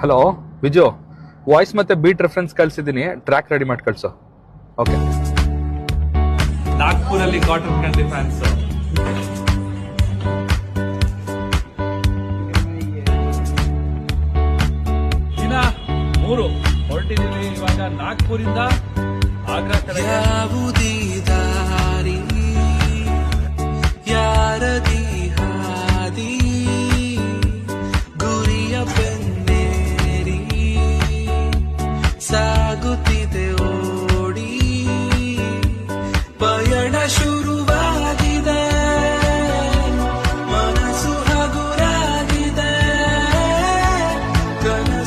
Hello Viju voice ಮತ್ತೆ beat reference ಕಳ್ಸಿದ್ದೀನಿ. Track ready ಮಾಡಿ ಕಳ್ಸು. ಓಕೆ ನಾಗ್ಪುರಲ್ಲಿ ಕಾಟನ್ ಕ್ಯಾಂಡಿ ಫ್ಯಾನ್ಸ್ ದಿನ ಮೂರು ಹೊರಟಿದ್ದೀವಿ ಇವಾಗ ನಾಗ್ಪುರಿಂದ ಆಗ್ರಾ ಕಡೆಗೆ ಶುರುವಾಗಿದೆ. ಮನಸ್ಸು ಹಗುರಾಗಿದೆ. ಕನ